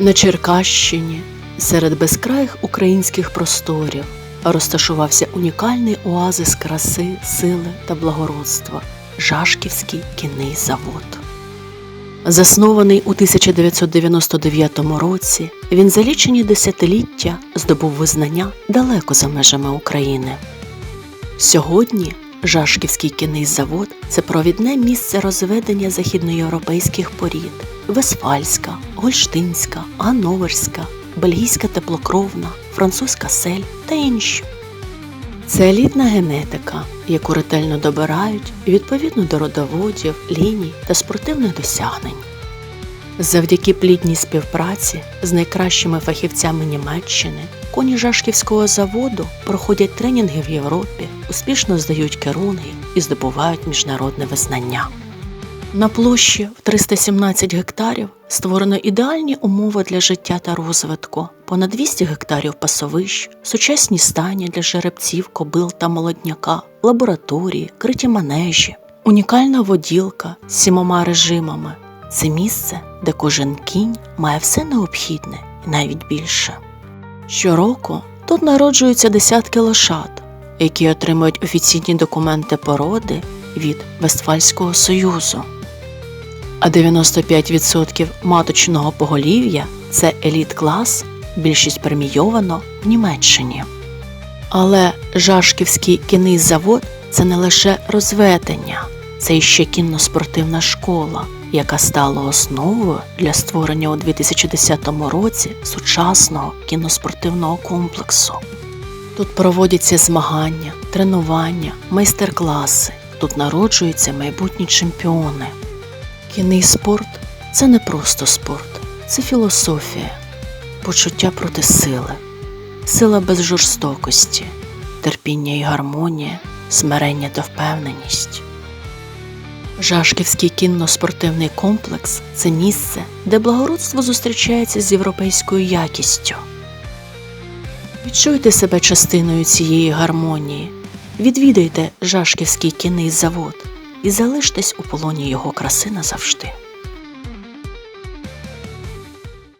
На Черкащині, серед безкраїх українських просторів, розташувався унікальний оазис краси, сили та благородства Жашківський кінний завод. Заснований у 1999 році, він за лічені десятиліття здобув визнання далеко за межами України. Сьогодні Жашківський кінний завод це провідне місце розведення західноєвропейських порід Весфальська, Гольштинська, Ганноверська, бельгійська теплокровна, французька сель та інші. Це елітна генетика, яку ретельно добирають відповідно до родоводів, ліній та спортивних досягнень. Завдяки плідній співпраці з найкращими фахівцями Німеччини коні Жашківського заводу проходять тренінги в Європі, успішно здають керунги і здобувають міжнародне визнання. На площі в 317 гектарів створено ідеальні умови для життя та розвитку, понад 200 гектарів пасовищ, сучасні стайні для жеребців, кобил та молодняка, лабораторії, криті манежі, унікальна воділка з сімома режимами. Це місце, де кожен кінь має все необхідне і навіть більше. Щороку тут народжуються десятки лошад, які отримують офіційні документи породи від Вестфальського Союзу. А 95% маточного поголів'я це еліт клас, більшість премійовано в Німеччині. Але Жашківський кінний завод це не лише розведення, це іще кінно-спортивна школа, яка стала основою для створення у 2010 році сучасного кіноспортивного комплексу. Тут проводяться змагання, тренування, майстер-класи. Тут народжуються майбутні чемпіони. Кінний спорт це не просто спорт, це філософія, почуття проти сили, сила без жорстокості, терпіння і гармонія, смирення та впевненість. Жашківський кінно-спортивний комплекс це місце, де благородство зустрічається з європейською якістю. Відчуйте себе частиною цієї гармонії, відвідайте Жашківський кінний завод і залиштесь у полоні його краси назавжди.